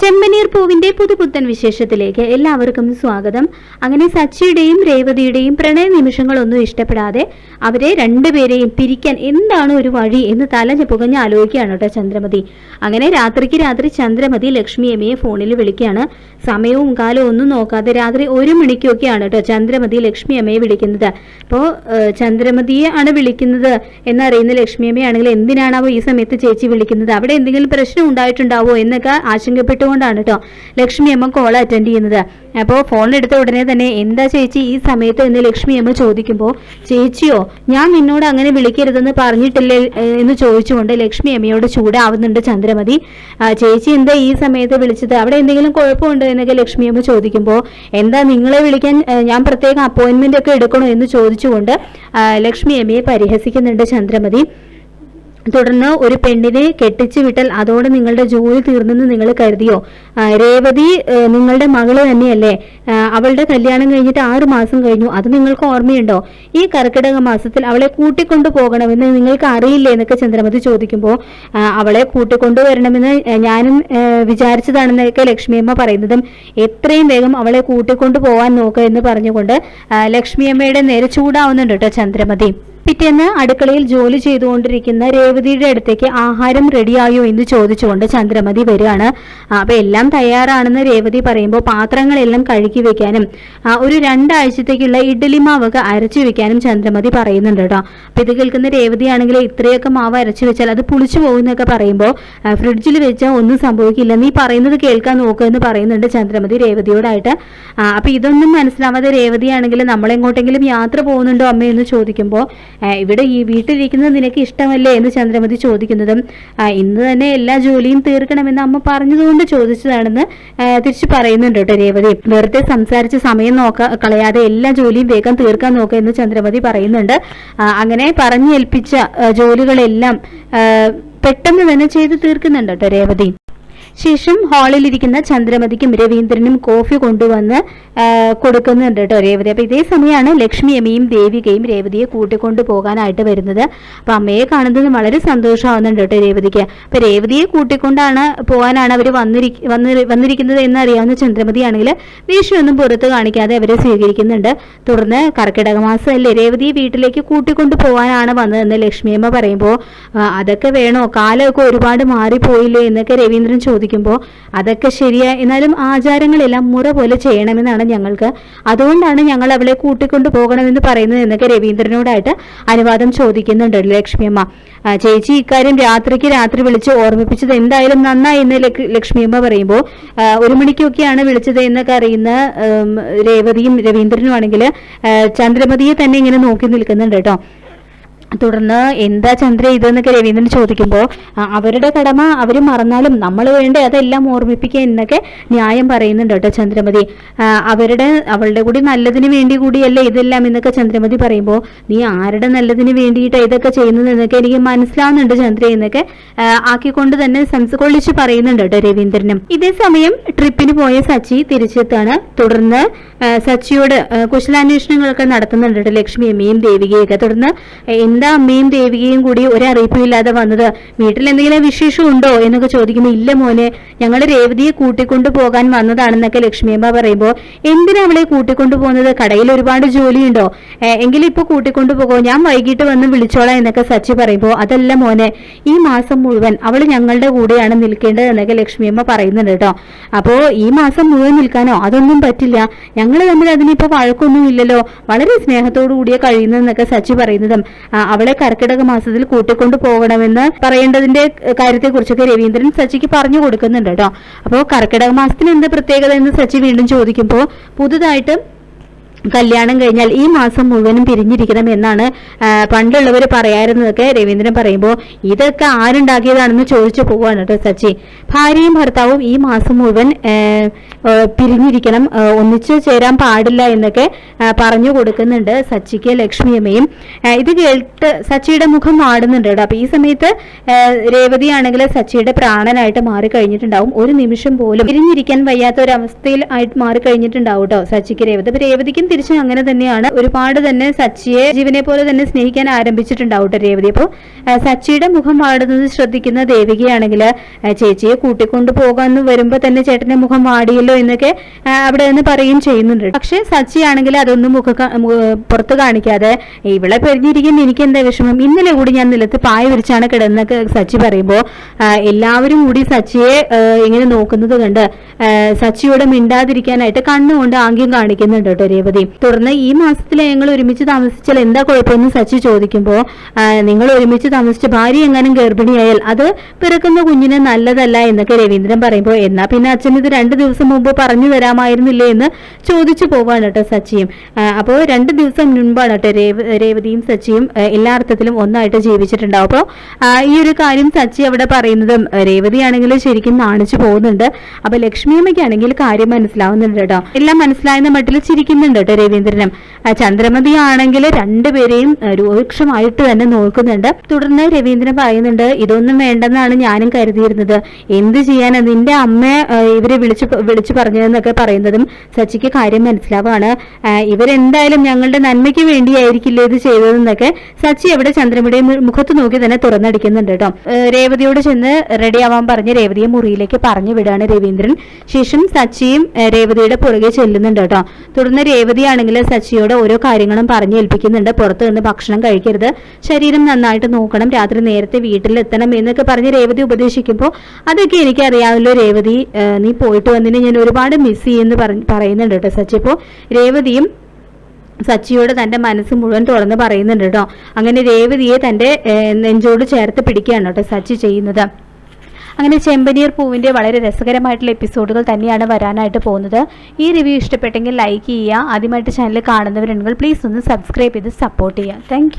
ചെമ്പനീർ പൂവിന്റെ പുതുപുത്തൻ വിശേഷത്തിലേക്ക് എല്ലാവർക്കും സ്വാഗതം. അങ്ങനെ സച്ചിയുടെയും രേവതിയുടെയും പ്രണയ നിമിഷങ്ങളൊന്നും ഇഷ്ടപ്പെടാതെ അവരെ രണ്ടുപേരെയും പിരിക്കാൻ എന്താണ് ഒരു വഴി എന്ന് തലഞ്ഞ് പുകഞ്ഞ് ആലോചിക്കുകയാണ് കേട്ടോ ചന്ദ്രമതി. അങ്ങനെ രാത്രിക്ക് രാത്രി ചന്ദ്രമതി ലക്ഷ്മി അമ്മയെ ഫോണിൽ വിളിക്കുകയാണ്. സമയവും കാലവും ഒന്നും നോക്കാതെ രാത്രി ഒരു മണിക്കൊക്കെയാണ് കേട്ടോ ചന്ദ്രമതി ലക്ഷ്മി അമ്മയെ വിളിക്കുന്നത്. അപ്പോൾ ചന്ദ്രമതിയെ ആണ് വിളിക്കുന്നത് എന്നറിയുന്ന ലക്ഷ്മി അമ്മയാണെങ്കിൽ എന്തിനാണാവോ ഈ സമയത്ത് ചേച്ചി വിളിക്കുന്നത്? അവിടെ എന്തെങ്കിലും പ്രശ്നം ഉണ്ടായിട്ടുണ്ടാവോ എന്നൊക്കെ ആശങ്കപ്പെട്ടുകൊണ്ടാണ് കേട്ടോ ലക്ഷ്മി അമ്മ കോൾ അറ്റൻഡ് ചെയ്യുന്നത്. അപ്പോൾ ഫോണിലെടുത്ത ഉടനെ തന്നെ എന്താ ചേച്ചി ഈ സമയത്ത് എന്ന് ലക്ഷ്മി അമ്മ ചോദിക്കുമ്പോൾ ചേച്ചിയോ ഞാൻ നിന്നോട് അങ്ങനെ വിളിക്കരുതെന്ന് പറഞ്ഞിട്ടില്ലേ? എന്ന് ചോദിച്ചുകൊണ്ട് ലക്ഷ്മി അമ്മയോട് ചൂടാവുന്നുണ്ട് ചന്ദ്രമതി. ചേച്ചി എന്താ ഈ സമയത്ത് വിളിച്ചത്? അവിടെ എന്തെങ്കിലും കുഴപ്പമുണ്ടോ? എന്നൊക്കെ ലക്ഷ്മി അമ്മ ചോദിക്കുമ്പോൾ എന്താ നിങ്ങളെ വിളിക്കാൻ ഞാൻ പ്രത്യേകം അപ്പോയിൻമെന്റ് ഒക്കെ എടുക്കണോ? എന്ന് ചോദിച്ചുകൊണ്ട് ലക്ഷ്മി അമ്മയെ പരിഹസിക്കുന്നുണ്ട് ചന്ദ്രമതി. തുടർന്ന് ഒരു പെണ്ണിനെ കെട്ടിച്ചു വിട്ടാൽ അതോടെ നിങ്ങളുടെ ജോലി തീർന്നെന്ന് നിങ്ങൾ കരുതിയോ? രേവതി നിങ്ങളുടെ മകൾ തന്നെയല്ലേ? അവളുടെ കല്യാണം കഴിഞ്ഞിട്ട് ആറു മാസം കഴിഞ്ഞു. അത് നിങ്ങൾക്ക് ഓർമ്മയുണ്ടോ? ഈ കർക്കിടക മാസത്തിൽ അവളെ കൂട്ടിക്കൊണ്ടു പോകണമെന്ന് നിങ്ങൾക്ക് അറിയില്ലേ എന്നൊക്കെ ചന്ദ്രമതി ചോദിക്കുമ്പോൾ അവളെ കൂട്ടിക്കൊണ്ടുവരണമെന്ന് ഞാനും വിചാരിച്ചതാണെന്നൊക്കെ ലക്ഷ്മിയമ്മ പറയുന്നതും എത്രയും വേഗം അവളെ കൂട്ടിക്കൊണ്ടു പോകാൻ നോക്കുക എന്ന് പറഞ്ഞുകൊണ്ട് ലക്ഷ്മിയമ്മയുടെ നേരെ ചൂടാവുന്നുണ്ട് കേട്ടോ ചന്ദ്രമതി. പിറ്റേന്ന് അടുക്കളയിൽ ജോലി ചെയ്തുകൊണ്ടിരിക്കുന്ന രേവതിയുടെ അടുത്തേക്ക് ആഹാരം റെഡിയായോ എന്ന് ചോദിച്ചുകൊണ്ട് ചന്ദ്രമതി വരികയാണ്. അപ്പോൾ അപ്പൊ എല്ലാം തയ്യാറാണെന്ന് രേവതി പറയുമ്പോൾ പാത്രങ്ങളെല്ലാം കഴുകി വെക്കാനും ഒരു രണ്ടാഴ്ചത്തേക്കുള്ള ഇഡ്ഡലി മാവൊക്കെ അരച്ചു വെക്കാനും ചന്ദ്രമതി പറയുന്നുണ്ട് കേട്ടോ. അപ്പൊ ഇത് കേൾക്കുന്ന രേവതിയാണെങ്കിൽ ഇത്രയൊക്കെ മാവ് അരച്ചു വെച്ചാൽ അത് പുളിച്ചു പോകുന്നൊക്കെ പറയുമ്പോൾ ഫ്രിഡ്ജിൽ വെച്ചാൽ ഒന്നും സംഭവിക്കില്ല. നീ പറയുന്നത് കേൾക്കാൻ നോക്കുക എന്ന് പറയുന്നുണ്ട് ചന്ദ്രമതി രേവതിയോടായിട്ട്. അപ്പോൾ അപ്പൊ ഇതൊന്നും മനസ്സിലാവാതെ രേവതിയാണെങ്കിൽ നമ്മളെങ്ങോട്ടെങ്കിലും യാത്ര പോകുന്നുണ്ടോ അമ്മയെന്ന് ചോദിക്കുമ്പോൾ ഇവിടെ ഈ വീട്ടിലിരിക്കുന്നത് നിനക്ക് ഇഷ്ടമല്ലേ? എന്ന് ചന്ദ്രമതി ചോദിക്കുന്നതും ഇന്ന് തന്നെ എല്ലാ ജോലിയും തീർക്കണമെന്ന് അമ്മ പറഞ്ഞതുകൊണ്ട് ചോദിച്ചതാണെന്ന് തിരിച്ചു പറയുന്നുണ്ട് കേട്ടോ രേവതി. വെറുതെ സംസാരിച്ച് സമയം നോക്ക കളയാതെ എല്ലാ ജോലിയും വേഗം തീർക്കാൻ നോക്കുക എന്ന് ചന്ദ്രമതി പറയുന്നുണ്ട്. അങ്ങനെ പറഞ്ഞേൽപ്പിച്ച ജോലികളെല്ലാം പെട്ടെന്ന് തന്നെ ചെയ്ത് തീർക്കുന്നുണ്ട് കേട്ടോ രേവതി. ശേഷം ഹാളിലിരിക്കുന്ന ചന്ദ്രമതിക്കും രവീന്ദ്രനും കോഫി കൊണ്ടുവന്ന് കൊടുക്കുന്നുണ്ട് കേട്ടോ രേവതി. അപ്പൊ ഇതേ സമയമാണ് ലക്ഷ്മി അമ്മയും ദേവികയും രേവതിയെ കൂട്ടിക്കൊണ്ടു പോകാനായിട്ട് വരുന്നത്. അപ്പൊ അമ്മയെ കാണുന്നത് വളരെ സന്തോഷമാവുന്നുണ്ട് കേട്ടോ രേവതിക്ക്. അപ്പൊ രേവതിയെ കൂട്ടിക്കൊണ്ടാണ് പോകാനാണ് അവർ വന്നിരി വന്നി വന്നിരിക്കുന്നത് എന്നറിയാവുന്ന ചന്ദ്രമതിയാണെങ്കിൽ വീശിയൊന്നും പുറത്ത് കാണിക്കാതെ അവരെ സ്വീകരിക്കുന്നുണ്ട്. തുടർന്ന് കർക്കിടക മാസമല്ലേ രേവതിയെ വീട്ടിലേക്ക് കൂട്ടിക്കൊണ്ടു പോകാനാണ് വന്നതെന്ന് ലക്ഷ്മിയമ്മ പറയുമ്പോൾ അതൊക്കെ വേണോ? കാലമൊക്കെ ഒരുപാട് മാറിപ്പോയില്ലേ എന്നൊക്കെ രവീന്ദ്രൻ ചോദിക്കുമ്പോൾ അതൊക്കെ ശരിയാ. എന്നാലും ആചാരങ്ങളെല്ലാം മുറ പോലെ ചെയ്യണമെന്നാണ് ഞങ്ങൾക്ക്. അതുകൊണ്ടാണ് ഞങ്ങൾ അവളെ കൂട്ടിക്കൊണ്ടു പോകണമെന്ന് പറയുന്നത് എന്നൊക്കെ രവീന്ദ്രനോടായിട്ട് അനുവാദം ചോദിക്കുന്നുണ്ട് ലക്ഷ്മിയമ്മ ചേച്ചി ഇക്കാര്യം രാത്രിക്ക് രാത്രി വിളിച്ച് ഓർമ്മിപ്പിച്ചത് എന്തായാലും നന്നായി എന്ന് ലക്- ലക്ഷ്മിയമ്മ പറയുമ്പോൾ ഒരു മണിക്കൊക്കെയാണ് വിളിച്ചത് എന്നൊക്കെ അറിയുന്ന രേവതിയും രവീന്ദ്രനും ആണെങ്കിൽ ചന്ദ്രമതിയെ തന്നെ ഇങ്ങനെ നോക്കി നിൽക്കുന്നുണ്ട് കേട്ടോ. തുടർന്ന് എന്താ ചന്ദ്ര ഇതെന്നൊക്കെ രവീന്ദ്രൻ ചോദിക്കുമ്പോൾ അവരുടെ കടമ അവർ മറന്നാലും നമ്മൾ വേണ്ടേ അതെല്ലാം ഓർമ്മിപ്പിക്കുക എന്നൊക്കെ ന്യായം പറയുന്നുണ്ട് കേട്ടോ ചന്ദ്രമതി. അവരുടെ അവളുടെ കൂടി നല്ലതിന് വേണ്ടി കൂടിയല്ലേ ഇതെല്ലാം എന്നൊക്കെ ചന്ദ്രമതി പറയുമ്പോൾ നീ ആരുടെ നല്ലതിന് വേണ്ടിയിട്ട് ഇതൊക്കെ ചെയ്യുന്നത് എന്നൊക്കെ എനിക്ക് മനസ്സിലാവുന്നുണ്ട് ചന്ദ്ര എന്നൊക്കെ ആക്കിക്കൊണ്ട് തന്നെ സംസ്കൊള്ളിച്ച് പറയുന്നുണ്ട് കേട്ടോ രവീന്ദ്രനും. ഇതേ സമയം ട്രിപ്പിന് പോയ സച്ചി തിരിച്ചെത്താണ്. തുടർന്ന് സച്ചിയോട് കുശലാന്വേഷണങ്ങളൊക്കെ നടത്തുന്നുണ്ട് ലക്ഷ്മി അമ്മയും ദേവികയൊക്കെ. തുടർന്ന് എന്താ അമ്മയും ദേവികയും കൂടി ഒരറിയിപ്പും ഇല്ലാതെ വന്നത്? വീട്ടിൽ എന്തെങ്കിലും വിശേഷം ഉണ്ടോ എന്നൊക്കെ ചോദിക്കുമ്പോൾ ഇല്ല മോനെ ഞങ്ങൾ രേവതിയെ കൂട്ടിക്കൊണ്ടു പോകാൻ വന്നതാണെന്നൊക്കെ ലക്ഷ്മിയമ്മ പറയുമ്പോൾ എന്തിനാ അവളെ കൂട്ടിക്കൊണ്ടു പോകുന്നത്? കടയിൽ ഒരുപാട് ജോലിയുണ്ടോ? എങ്കിലും ഇപ്പൊ കൂട്ടിക്കൊണ്ടു പോകോ ഞാൻ വൈകിട്ട് വന്ന് വിളിച്ചോളാം എന്നൊക്കെ സച്ചി പറയുമ്പോൾ അതല്ല മോനെ ഈ മാസം മുഴുവൻ അവൾ ഞങ്ങളുടെ കൂടെയാണ് നിൽക്കേണ്ടത് എന്നൊക്കെ ലക്ഷ്മിയമ്മ പറയുന്നുണ്ട് കേട്ടോ. അപ്പോ ഈ മാസം മുഴുവൻ നിൽക്കാനോ? അതൊന്നും പറ്റില്ല. ഞങ്ങൾ തമ്മിൽ അതിനിപ്പോ വഴക്കൊന്നും ഇല്ലല്ലോ. വളരെ സ്നേഹത്തോടു കൂടിയ കഴിയുന്നതെന്നൊക്കെ സച്ചി പറയുന്നതും. അവളെ കർക്കിടക മാസത്തിൽ കൂട്ടിക്കൊണ്ടു പോകണമെന്ന് പറയേണ്ടതിന്റെ കാര്യത്തെക്കുറിച്ചൊക്കെ രവീന്ദ്രൻ സച്ചിക്ക് പറഞ്ഞു കൊടുക്കുന്നുണ്ട് കേട്ടോ. അപ്പോൾ കർക്കിടക മാസത്തിന് എന്ത് പ്രത്യേകത എന്ന് സച്ചി വീണ്ടും ചോദിക്കുമ്പോൾ പുതുതായിട്ട് കല്യാണം കഴിഞ്ഞാൽ ഈ മാസം മുഴുവനും പിരിഞ്ഞിരിക്കണം എന്നാണ് പണ്ടുള്ളവർ പറയാറുന്നതൊക്കെ രവീന്ദ്രൻ പറയുമ്പോൾ. ഇതൊക്കെ ആരുണ്ടാക്കിയതാണെന്ന് ചോദിച്ചു പോവാണ് കേട്ടോ സച്ചി. ഭാര്യയും ഭർത്താവും ഈ മാസം മുഴുവൻ പിരിഞ്ഞിരിക്കണം ഒന്നിച്ചു ചേരാൻ പാടില്ല എന്നൊക്കെ പറഞ്ഞു കൊടുക്കുന്നുണ്ട് സച്ചിക്ക് ലക്ഷ്മിയമ്മയും. ഇത് കേട്ട് സച്ചിയുടെ മുഖം മാടുന്നുണ്ട് കേട്ടോ. അപ്പൊ ഈ സമയത്ത് രേവതിയാണെങ്കിൽ സച്ചിയുടെ പ്രാണനായിട്ട് മാറി കഴിഞ്ഞിട്ടുണ്ടാവും ഒരു നിമിഷം പോലും പിരിഞ്ഞിരിക്കാൻ വയ്യാത്ത ഒരു അവസ്ഥയിൽ ആയിട്ട് മാറി കഴിഞ്ഞിട്ടുണ്ടാവും കേട്ടോ സച്ചിക്ക് രേവതി. രേവതിക്കും തിരിച്ചും അങ്ങനെ തന്നെയാണ് ഒരുപാട് തന്നെ സച്ചിയെ ജീവനെ പോലെ തന്നെ സ്നേഹിക്കാൻ ആരംഭിച്ചിട്ടുണ്ടാവും രേവതി. അപ്പോൾ സച്ചിയുടെ മുഖം വാടുന്നത് ശ്രദ്ധിക്കുന്ന ദേവികയാണെങ്കിൽ ചേച്ചിയെ കൂട്ടിക്കൊണ്ടു പോകാന്ന് വരുമ്പോൾ തന്നെ ചേട്ടന്റെ മുഖം വാടിയല്ലോ എന്നൊക്കെ അവിടെ നിന്ന് പറയുകയും ചെയ്യുന്നുണ്ട്. പക്ഷെ സച്ചി ആണെങ്കിൽ അതൊന്നും മുഖ പുറത്തു കാണിക്കാതെ ഇവിടെ പെരിഞ്ഞിരിക്കുന്ന എനിക്ക് എന്താ വിഷമം? ഇന്നലെ കൂടി ഞാൻ നിലത്ത് പായ വിരിച്ചാണ് കിടന്നൊക്കെ സച്ചി പറയുമ്പോൾ എല്ലാവരും കൂടി സച്ചിയെ ഇങ്ങനെ നോക്കുന്നത് കണ്ട് സച്ചിയോട് മിണ്ടാതിരിക്കാനായിട്ട് കണ്ണുകൊണ്ട് ആംഗ്യം കാണിക്കുന്നുണ്ട് കേട്ടോ രേവതി. തുടർന്ന് ഈ മാസത്തിലെ ഞങ്ങൾ ഒരുമിച്ച് താമസിച്ചാൽ എന്താ കുഴപ്പമെന്ന് സച്ചി ചോദിക്കുമ്പോൾ നിങ്ങൾ ഒരുമിച്ച് താമസിച്ച ഭാര്യ എങ്ങാനും ഗർഭിണിയായാൽ അത് പിറക്കുന്ന കുഞ്ഞിന് നല്ലതല്ല എന്നൊക്കെ രവീന്ദ്രൻ പറയുമ്പോൾ എന്നാ പിന്നെ അച്ഛൻ ഇത് രണ്ട് ദിവസം മുമ്പ് പറഞ്ഞു തരാമായിരുന്നില്ലേ എന്ന് ചോദിച്ചു പോവാണ് കേട്ടോ സച്ചിയും. അപ്പോൾ രണ്ട് ദിവസം മുൻപാണ് കേട്ടോ രേവ രേവതിയും സച്ചിയും എല്ലാ അർത്ഥത്തിലും ഒന്നായിട്ട് ജീവിച്ചിട്ടുണ്ടാവും. അപ്പോൾ ഈ ഒരു കാര്യം സച്ചി അവിടെ പറയുന്നതും ആ, രേവതി ആണെങ്കിൽ ശരിക്കും നാണിച്ചു പോകുന്നുണ്ട്. അപ്പൊ ലക്ഷ്മിയമ്മയ്ക്കാണെങ്കിൽ കാര്യം മനസ്സിലാവുന്നുണ്ട് കേട്ടോ. എല്ലാം മനസ്സിലായെന്ന മട്ടിൽ ചിരിക്കുന്നുണ്ട് രവീന്ദ്രനും. ചന്ദ്രമതിയാണെങ്കിൽ ചന്ദ്രമതി ആണെങ്കിൽ രണ്ടുപേരെയും രൂക്ഷമായിട്ട് തന്നെ നോക്കുന്നുണ്ട്. തുടർന്ന് രവീന്ദ്രൻ പറയുന്നുണ്ട് ഇതൊന്നും വേണ്ടെന്നാണ് ഞാനും കരുതിയിരുന്നത്. എന്ത് ചെയ്യാനാ നിന്റെ അമ്മ ഇവരെ വിളിച്ചു വിളിച്ചു പറഞ്ഞതെന്നൊക്കെ പറയുന്നതും സച്ചിക്ക് കാര്യം മനസ്സിലാവാണ്. ഇവരെന്തായാലും ഞങ്ങളുടെ നന്മയ്ക്ക് വേണ്ടിയായിരിക്കില്ലേ ഇത് ചെയ്തതെന്നൊക്കെ സച്ചി അവിടെ ചന്ദ്രമയുടെ മുഖത്ത് നോക്കി തന്നെ തുറന്നടിക്കുന്നുണ്ട് കേട്ടോ. രേവതിയോട് ചെന്ന് റെഡി ആവാൻ പറഞ്ഞ് രേവതിയെ മുറിയിലേക്ക് പറഞ്ഞു വിടാണ് രവീന്ദ്രൻ. ശേഷം സച്ചിയും രേവതിയുടെ പുറകെ ചെല്ലുന്നുണ്ട് കേട്ടോ. തുടർന്ന് രേവതിയാണെങ്കിൽ സച്ചിയോട് ഓരോ കാര്യങ്ങളും പറഞ്ഞു ഏൽപ്പിക്കുന്നുണ്ട്. പുറത്തു നിന്ന് ഭക്ഷണം കഴിക്കരുത്. ശരീരം നന്നായിട്ട് നോക്കണം. രാത്രി നേരത്തെ വീട്ടിലെത്തണം എന്നൊക്കെ പറഞ്ഞ് രേവതി ഉപദേശിക്കുമ്പോൾ അതൊക്കെ എനിക്ക് അറിയാമല്ലോ രേവതി. നീ പോയിട്ട് വന്നതിന് ഞാൻ ഒരുപാട് മിസ് ചെയ്യുമെന്ന് പറയുന്നുണ്ട് കേട്ടോ സച്ചി. ഇപ്പോൾ രേവതിയും സച്ചിയോട് തന്റെ മനസ്സ് മുഴുവൻ തുറന്ന് പറയുന്നുണ്ട് കേട്ടോ. അങ്ങനെ രേവതിയെ തന്റെ നെഞ്ചോട് ചേർത്ത് പിടിക്കുകയാണ് കേട്ടോ സച്ചി ചെയ്യുന്നത്. അങ്ങനെ ചെമ്പനീർ പൂവിന്റെ വളരെ രസകരമായിട്ടുള്ള എപ്പിസോഡുകൾ തന്നെയാണ് വരാനായിട്ട് പോകുന്നത്. ഈ റിവ്യൂ ഇഷ്ടപ്പെട്ടെങ്കിൽ ലൈക്ക് ചെയ്യുക. ആദ്യമായിട്ട് ചാനൽ കാണുന്നവരുണ്ടെങ്കിൽ പ്ലീസ് ഒന്ന് സബ്സ്ക്രൈബ് ചെയ്ത് സപ്പോർട്ട് ചെയ്യുക. താങ്ക്